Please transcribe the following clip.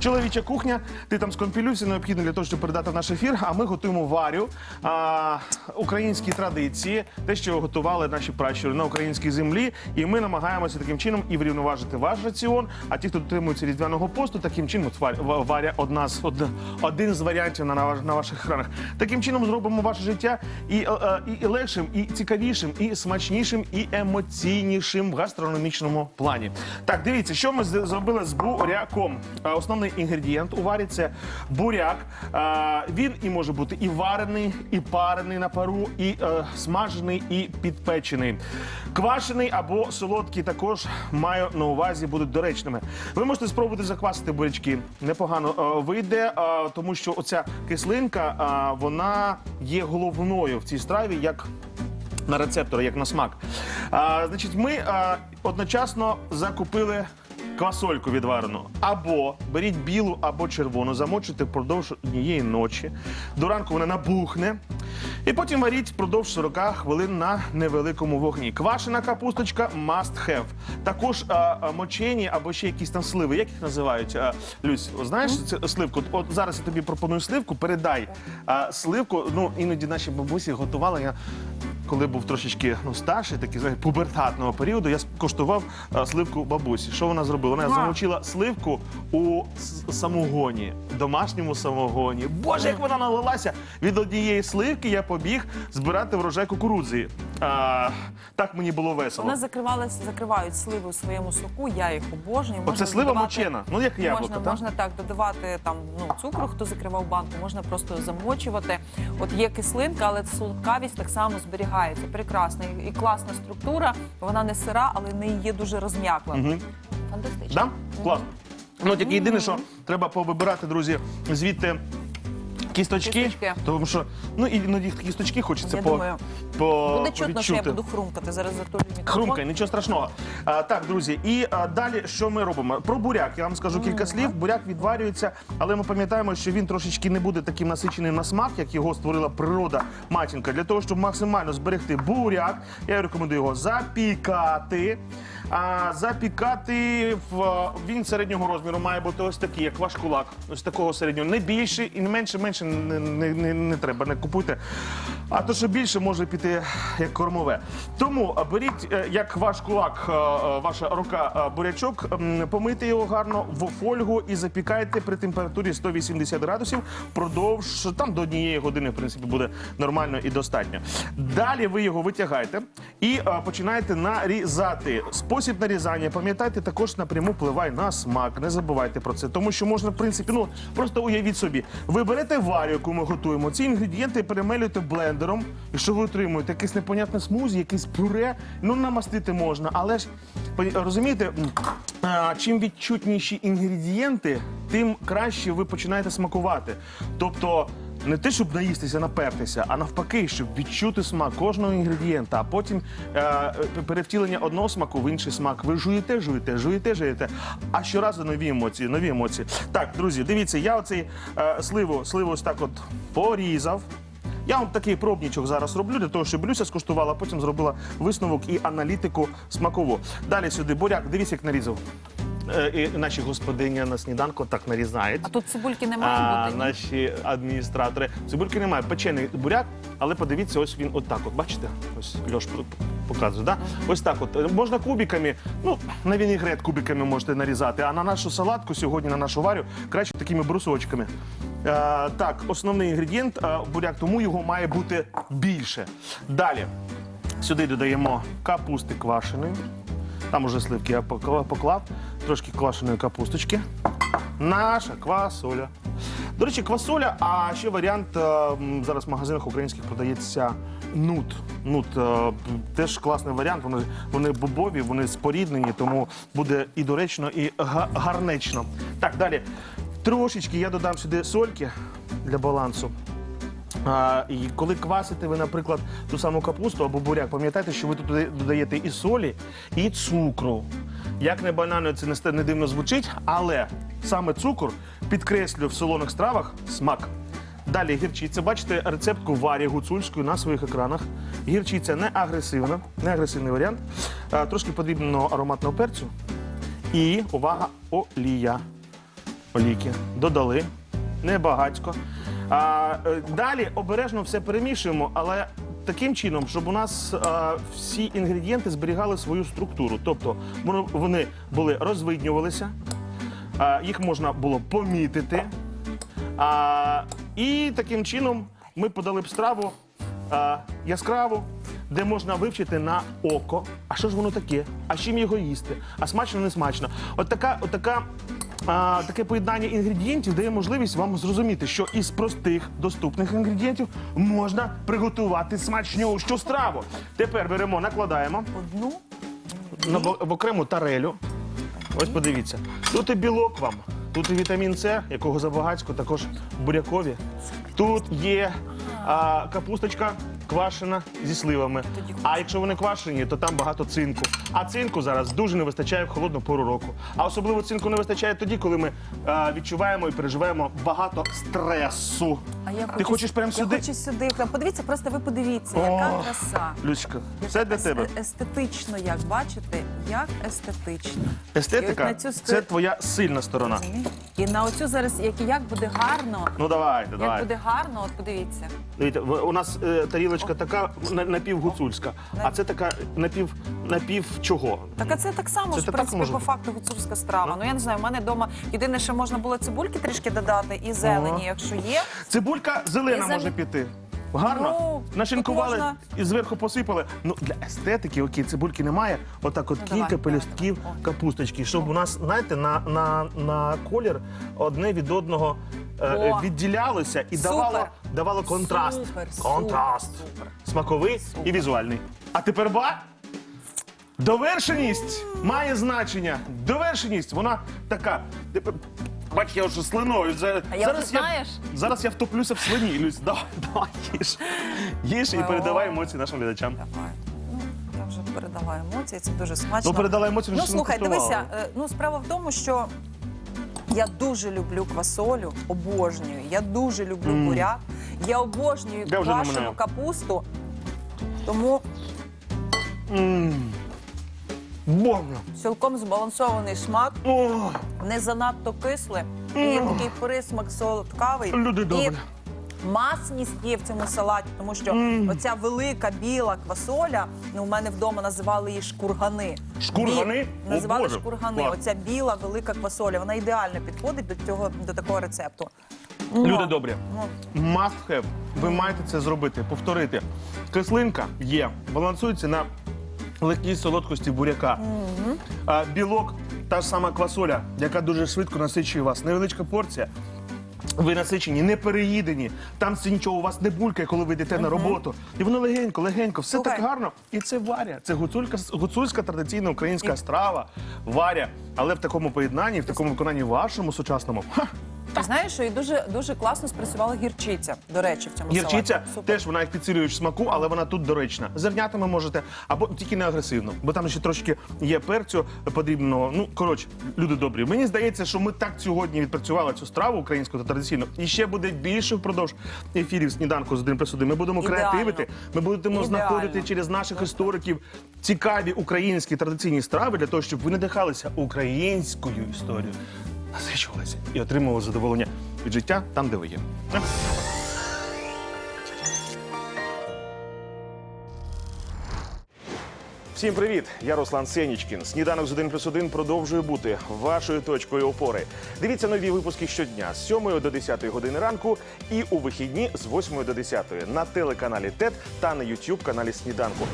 Чоловіча кухня, ти там скомпілюйся, необхідно для того, щоб передати наш ефір. А ми готуємо варю, а, українські традиції, те, що готували наші пращури на українській землі. І ми намагаємося таким чином і врівноважити ваш раціон. А ті, хто дотримується різдвяного посту, таким чином варя одна з од- один з варіантів на, на, ваших екранах. Таким чином зробимо ваше життя і, е, е, і, і легшим, і цікавішим, і смачнішим, і емоційнішим в гастрономічному плані. Так, дивіться, що ми зробили з буряком. Е, Основний інгредієнт у варі це буряк. Е, Він і може бути і варений, і парений на пару, і е, смажений, і підпечений. Квашений або солодкий також маю на увазі, будуть доречними. Ви можете спробувати заквасити бурячки. Непогано е, вийде, тому що оця кислинка вона є головною в цій страві, як на рецептори, як на смак. А, значить, ми а, одночасно закупили квасольку відварену. Або беріть білу, або червону, замочите впродовж однієї ночі. До ранку вона набухне. І потім варіть впродовж 40 хвилин на невеликому вогні. Квашена капусточка must have. Також а, а, мочені або ще якісь там сливи. Як їх називають? А, Люсь, знаєш це сливку? От зараз я тобі пропоную сливку, передай а, сливку. Ну, іноді наші бабусі готували. Я коли був трошечки ну, старший, такий знаєте, пубертатного періоду, я скуштував а, сливку бабусі. Що вона зробила? Вона замочила сливку у с- самогоні, домашньому самогоні. Боже, як вона налилася! Від однієї сливки я побіг збирати врожай кукурудзи. А, так мені було весело. Вони закривали, закривають сливи у своєму соку, я їх обожнюю. Оце Можна слива додавати- мочена. Ну як яблуко, можна, так? можна так додавати там ну цукру, хто закривав банку, можна просто замочувати. От є кислинка, але солодкавість так само зберігається. Прекрасна і, і класна структура. Вона не сира, але не є дуже розм'яклена. Мгм. Фантастично. Да? Класно. Ну, тільки єдине, що треба повибирати, друзі, звідти кісточки. Кісточки. Тому що, ну, іноді кісточки хочеться Я по, думаю, по Буде чутно, що я відчути. буду хрумкати. Зараз затулю мікрофон. Хрумкай, нічого страшного. А, так, друзі, і а, далі що ми робимо? Про буряк. Я вам скажу кілька слів. Буряк відварюється, але ми пам'ятаємо, що він трошечки не буде таким насиченим на смак, як його створила природа матінка. Для того, щоб максимально зберегти буряк, я рекомендую його запікати. А запікати в він середнього розміру має бути ось такий, як ваш кулак. Ось такого середнього. Не більше і не менше, менше не, не, не, не треба, не купуйте. А то, що більше може піти як кормове. Тому беріть е, як ваш кулак, е, е, ваша рука е, бурячок, помийте його гарно в фольгу і запікайте при температурі 180 градусів продовж там до однієї години, в принципі, буде нормально і достатньо. Далі ви його витягаєте і е, починаєте нарізати. Спосіб нарізання, пам'ятайте, також напряму впливає на смак. Не забувайте про це, тому що можна, в принципі, ну просто уявіть собі, ви берете варю, яку ми готуємо, ці інгредієнти перемелюєте блендером, і що ви отримуєте? Якесь непонятне смузі, якесь пюре. Ну намастити можна, але ж розумієте, чим відчутніші інгредієнти, тим краще ви починаєте смакувати. Тобто. Не те, щоб наїстися, напертися, а навпаки, щоб відчути смак кожного інгредієнта, а потім е, е, перевтілення одного смаку в інший смак. Ви жуєте, жуєте, жуєте, жуєте. А щоразу нові емоції, нові емоції. Так, друзі, дивіться, я оцей е, сливу, сливу ось так от порізав. Я вам такий пробнічок зараз роблю для того, щоб Люся скуштувала, потім зробила висновок і аналітику смакову. Далі сюди буряк, дивіться, як нарізав. Е, і наші господині на сніданку так нарізають. А тут цибульки не має А, бути. ні? наші адміністратори. Цибульки немає, печений буряк, але подивіться, ось він отак. От бачите? Ось Льош п- показує, да? Ось так. От Е, можна кубиками, ну на вінігрет кубиками можете нарізати. А на нашу салатку сьогодні, на нашу варю, краще такими брусочками. Е, так, основний інгредієнт е, буряк, тому його має бути більше. Далі сюди додаємо капусти квашеної. Там уже сливки я поклав, трошки квашеної капусточки. Наша квасоля. До речі, квасоля, а ще варіант е, зараз в магазинах українських продається нут. Нут е, теж класний варіант. Вони, вони бобові, вони споріднені, тому буде і доречно, і га- гарнечно. Так, далі. Трошечки я додам сюди сольки для балансу. А, і коли квасите ви, наприклад, ту саму капусту або буряк, пам'ятайте, що ви тут додаєте і солі, і цукру. Як не банально це не дивно звучить, але саме цукор підкреслює в солоних стравах смак. Далі гірчиця. Бачите рецептку варі гуцульської на своїх екранах. Гірчиця не агресивна, не агресивний варіант. А, трошки подрібного ароматного перцю. І увага, олія. Олійки. Додали. Небагацько. А, е, далі обережно все перемішуємо, але таким чином, щоб у нас а, всі інгредієнти зберігали свою структуру. Тобто вони були розвиднювалися, а, їх можна було помітити. А, і таким чином ми подали б страву а, яскраву, де можна вивчити на око. А що ж воно таке? А чим його їсти? А смачно, не смачно. От така, от така. А, таке поєднання інгредієнтів дає можливість вам зрозуміти, що із простих доступних інгредієнтів можна приготувати смачнющу страву. Тепер беремо, накладаємо Одну. на, в в окрему тарелю. Ось подивіться. Тут і білок вам, тут і вітамін С, якого забагацько, також бурякові. Тут є а, капусточка квашена зі сливами. А якщо вони квашені, то там багато цинку. А цинку зараз дуже не вистачає в холодну пору року. А особливо цинку не вистачає тоді, коли ми а, відчуваємо і переживаємо багато стресу. А я Ти хочу, хочеш прямо сюди? Я хочу сюди. Подивіться, просто ви подивіться, яка О, краса. Люська, все для Ес- тебе. Естетично, як бачите, як естетично. І от Естетика на цю це твоя сильна сторона. І на оцю зараз, як, як буде гарно, Ну давайте, як буде гарно, от подивіться. Дивіться, в- у нас е, тарілочка така на- напівгуцульська, а це така напів напів чого? Так а це так само Це ж, в так принципі, може по бути? факту гуцульська страва. Ну я не знаю, у мене вдома єдине, що можна було цибульки трішки додати і зелені, якщо є. Цибулька зелена І може піти. Гарно. Ну, Нашинкували тут можна- і зверху посипали. Ну для естетики, окей, цибульки немає. Отак, от Ну, кілька давай, пелюстків давай, капусточки, щоб у нас, знаєте, на, на, на колір одне від одного е, О. відділялося і Супер. давало, давало контраст. Супер, супер, контраст. супер. Смаковий і візуальний. А тепер ба. Довершеність має значення. Довершеність, вона така. Бач, я вже слиною. Зараз, А я вже знаєш? Зараз я втоплюся в слині. Люсь, давай, давай, їж. Їж і передавай емоції нашим глядачам. Давай. Ну, я вже передала емоції, це дуже смачно. Ну, передала емоції, Ну слухай, дивися, е, ну справа в тому, що я дуже люблю квасолю, обожнюю. Я дуже люблю буряк, я обожнюю Я вже квашену наминаю. капусту. Тому М. Цілком збалансований смак, О, не занадто кисле, і є такий присмак солодкавий. люди добрі. І масність є в цьому салаті, тому що Мм. оця велика біла квасоля, ну у мене вдома називали її шкургани. Шкургани? Бі- О, Називали Боже, шкургани. клас. Оця біла велика квасоля. Вона ідеально підходить до цього до такого рецепту. Люди добрі. Must have. Ви маєте це зробити, повторити. Кислинка є, балансується на легкій солодкості буряка. А, білок, та ж сама квасоля, яка дуже швидко насичує вас. Невеличка порція. Ви насичені, не переїдені. Там це нічого у вас не булькає, коли ви йдете на роботу. І воно легенько, легенько, все Слухай. так гарно. І це варя. Це гуцулька, гуцульська традиційна українська страва. Варя. Але в такому поєднанні, в такому виконанні вашому сучасному. Ха, Ти знаєш, що і дуже дуже класно спрацювала гірчиця. До речі, в цьому Гірчиця салаті. Супер. теж вона як підсилюєш смаку, але вона тут доречна. Зернятами можете, або тільки не агресивно, бо там ще трошки є перцю подрібного. Ну коротше, люди добрі. Мені здається, що ми так сьогодні відпрацювали цю страву українську та традиційну. І ще буде більше впродовж ефірів сніданку з один плюс один. Ми будемо Ідеально. креативити. Ми будемо Ідеально. знаходити через наших істориків цікаві українські традиційні страви для того, щоб ви надихалися українською історією, насичувалися і отримували задоволення від життя там, де ви є. Всім привіт! Я Руслан Сенічкін. Сніданок з 1 плюс 1 продовжує бути вашою точкою опори. Дивіться нові випуски щодня з 7 до 10 години ранку і у вихідні з 8 до 10 на телеканалі ТЕТ та на YouTube каналі Сніданку.